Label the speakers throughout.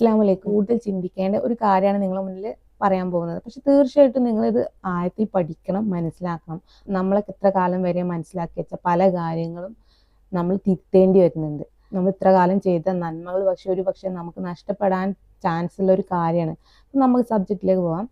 Speaker 1: ഇസ്ലാമിലേക്ക് കൂടുതൽ ചിന്തിക്കേണ്ട ഒരു കാര്യമാണ് നിങ്ങളുടെ മുന്നിൽ പറയാൻ പോകുന്നത്. പക്ഷെ തീർച്ചയായിട്ടും നിങ്ങളിത് ആഴത്തിൽ പഠിക്കണം മനസ്സിലാക്കണം. നമ്മളൊക്കെ എത്ര കാലം വരെ മനസ്സിലാക്കി വെച്ച പല കാര്യങ്ങളും നമ്മൾ തിരുത്തേണ്ടി വരുന്നുണ്ട്. നമ്മൾ ഇത്ര കാലം ചെയ്ത നന്മകൾ പക്ഷെ ഒരു പക്ഷെ നമുക്ക് നഷ്ടപ്പെടാൻ ചാൻസ് ഉള്ള ഒരു കാര്യമാണ്. നമുക്ക് സബ്ജക്റ്റിലേക്ക് പോവാം.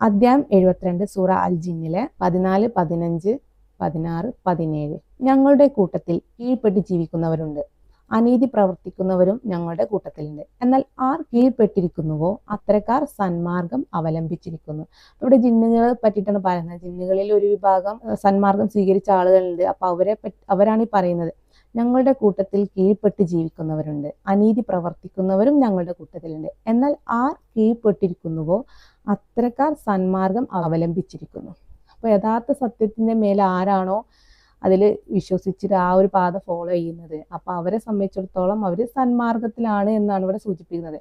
Speaker 1: അധ്യായം എഴുപത്തിരണ്ട് സൂറ അൽ ജിന്നിലെ പതിനാല് പതിനഞ്ച് പതിനാറ് പതിനേഴ്. ഞങ്ങളുടെ കൂട്ടത്തിൽ കീഴ്പ്പെട്ട് ജീവിക്കുന്നവരുണ്ട്. അനീതി പ്രവർത്തിക്കുന്നവരും ഞങ്ങളുടെ കൂട്ടത്തിലുണ്ട്. എന്നാൽ ആർ കീഴ്പ്പെട്ടിരിക്കുന്നുവോ? അത്തരക്കാർ സന്മാർഗം അവലംബിച്ചിരിക്കുന്നു. ഇവിടെ ജിന്നുകളെ പറ്റിയിട്ടാണ് പറയുന്നത്. ജിന്നുകളിൽ ഒരു വിഭാഗം സന്മാർഗം സ്വീകരിച്ച ആളുകളുണ്ട്. അപ്പൊ അവരെ അവരാണ് ഈ പറയുന്നത്. ഞങ്ങളുടെ കൂട്ടത്തിൽ കീഴ്പ്പെട്ട് ജീവിക്കുന്നവരുണ്ട്. അനീതി പ്രവർത്തിക്കുന്നവരും ഞങ്ങളുടെ കൂട്ടത്തിലുണ്ട്. എന്നാൽ ആർ കീഴ്പ്പെട്ടിരിക്കുന്നുവോ? അത്തരക്കാർ സന്മാർഗം അവലംബിച്ചിരിക്കുന്നു. അപ്പോൾ യഥാർത്ഥ സത്യത്തിന്റെ മേലെ ആരാണോ അതിൽ വിശ്വസിച്ചിട്ട് ആ ഒരു പാത ഫോളോ ചെയ്യുന്നത്. അപ്പൊ അവരെ സംബന്ധിച്ചിടത്തോളം അവർ സന്മാർഗത്തിലാണ് എന്നാണ് ഇവിടെ സൂചിപ്പിക്കുന്നത്.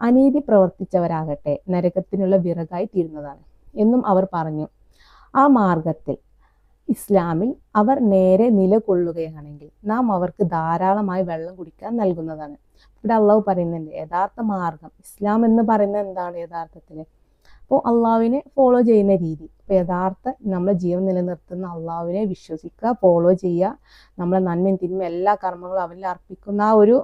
Speaker 1: അനീതി പ്രവർത്തിച്ചവരാകട്ടെ നരകത്തിനുള്ള വിറകായി തീരുന്നതാണ് എന്നും അവർ പറഞ്ഞു. ആ മാർഗത്തിൽ ഇസ്ലാമിൽ അവർ നേരെ നിലകൊള്ളുകയാണെങ്കിൽ നാം അവർക്ക് ധാരാളമായി വെള്ളം കുടിക്കാൻ നൽകുന്നതാണ്. ഇവിടെ അള്ളാഹു പറയുന്നുണ്ട് യഥാർത്ഥ മാർഗം ഇസ്ലാം എന്ന് പറയുന്നത് എന്താണ് യഥാർത്ഥത്തിൽ? അപ്പോൾ അള്ളാഹുവിനെ ഫോളോ ചെയ്യുന്ന രീതി. അപ്പോൾ യഥാർത്ഥ നമ്മളെ ജീവൻ നിലനിർത്തുന്ന അള്ളാഹുവിനെ വിശ്വസിക്കുക ഫോളോ ചെയ്യുക നമ്മളെ നന്മയും തിന്മയും എല്ലാ കർമ്മങ്ങളും അവനിൽ അർപ്പിക്കുന്ന ആ ഒരു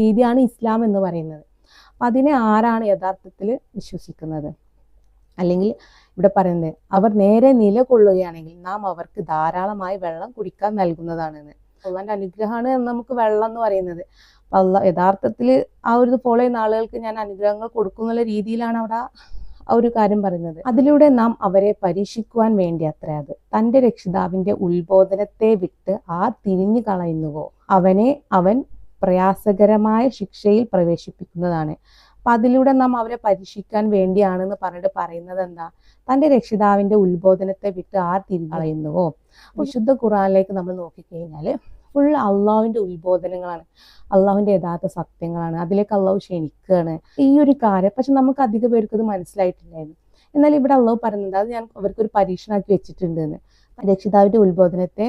Speaker 1: രീതിയാണ് ഇസ്ലാം എന്ന് പറയുന്നത്. അപ്പം അതിനെ ആരാണ് യഥാർത്ഥത്തിൽ വിശ്വസിക്കുന്നത്? അല്ലെങ്കിൽ ഇവിടെ പറയുന്നത് അവർ നേരെ നിലകൊള്ളുകയാണെങ്കിൽ നാം അവർക്ക് ധാരാളമായി വെള്ളം കുടിക്കാൻ നൽകുന്നതാണെന്ന്. അള്ളാന്റെ അനുഗ്രഹമാണ് നമുക്ക് വെള്ളം എന്ന് പറയുന്നത്. അപ്പൊ അള്ള യഥാർത്ഥത്തിൽ ആ ഒരു ഫോളോ ചെയ്യുന്ന ആളുകൾക്ക് ഞാൻ അനുഗ്രഹങ്ങൾ കൊടുക്കുന്ന രീതിയിലാണ് അവിടെ ആ ഒരു കാര്യം പറയുന്നത്. അതിലൂടെ നാം അവരെ പരീക്ഷിക്കുവാൻ വേണ്ടി അത്ര അത്. തന്റെ രക്ഷിതാവിന്റെ ഉത്ബോധനത്തെ വിട്ട് ആ തിരിഞ്ഞു കളയുന്നുവോ? അവനെ അവൻ പ്രയാസകരമായ ശിക്ഷയിൽ പ്രവേശിപ്പിക്കുന്നതാണ്. അപ്പൊ അതിലൂടെ നാം അവരെ പരീക്ഷിക്കാൻ വേണ്ടിയാണെന്ന് പറഞ്ഞിട്ട് പറയുന്നത് എന്താ? തന്റെ രക്ഷിതാവിന്റെ ഉത്ബോധനത്തെ വിട്ട് ആ തിരിഞ്ഞു കളയുന്നുവോ? വിശുദ്ധ ഖുറാനിലേക്ക് നമ്മൾ നോക്കിക്കഴിഞ്ഞാൽ ഫുൾ അള്ളാഹുവിന്റെ ഉത്ബോധനങ്ങളാണ്. അള്ളാഹുവിന്റെ യഥാർത്ഥ സത്യങ്ങളാണ്. അതിലേക്ക് അള്ളാഹു ക്ഷണിക്കുകയാണ് ഈ ഒരു കാര്യം പക്ഷെ നമുക്ക് അധിക പേർക്ക് അത് മനസ്സിലായിട്ടില്ലായിരുന്നു. എന്നാൽ ഇവിടെ അള്ളാഹു പറയുന്നത് അത് ഞാൻ അവർക്കൊരു പരീക്ഷണമാക്കി വെച്ചിട്ടുണ്ട് എന്ന് രക്ഷിതാവിന്റെ ഉത്ബോധനത്തെ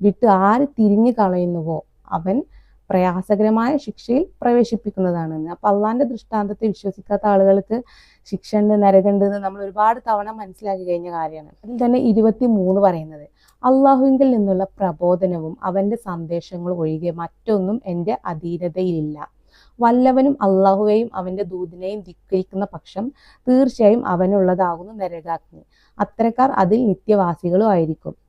Speaker 1: വിട്ട് ആര് തിരിഞ്ഞു കളയുന്നുവോ അവൻ പ്രയാസകരമായ ശിക്ഷയിൽ പ്രവേശിപ്പിക്കുന്നതാണ് അപ്പൊ അള്ളാന്റെ ദൃഷ്ടാന്തത്തെ വിശ്വസിക്കാത്ത ആളുകൾക്ക് ശിക്ഷ ഉണ്ട് നരകുണ്ട് എന്ന് നമ്മൾ ഒരുപാട് തവണ മനസ്സിലാക്കി കഴിഞ്ഞ കാര്യമാണ്. അതിൽ തന്നെ ഇരുപത്തി മൂന്ന് പറയുന്നത് അള്ളാഹുവിങ്കിൽ നിന്നുള്ള പ്രബോധനവും അവന്റെ സന്ദേശങ്ങളും ഒഴികെ മറ്റൊന്നും എന്റെ അധീനതയിലില്ല. വല്ലവനും അള്ളാഹുവേയും അവന്റെ ദൂതിനെയും ധിക്കരിക്കുന്ന പക്ഷം തീർച്ചയായും അവനുള്ളതാകുന്നു നരകാഗ്നി. അത്തരക്കാർ അതിൽ നിത്യവാസികളും ആയിരിക്കും.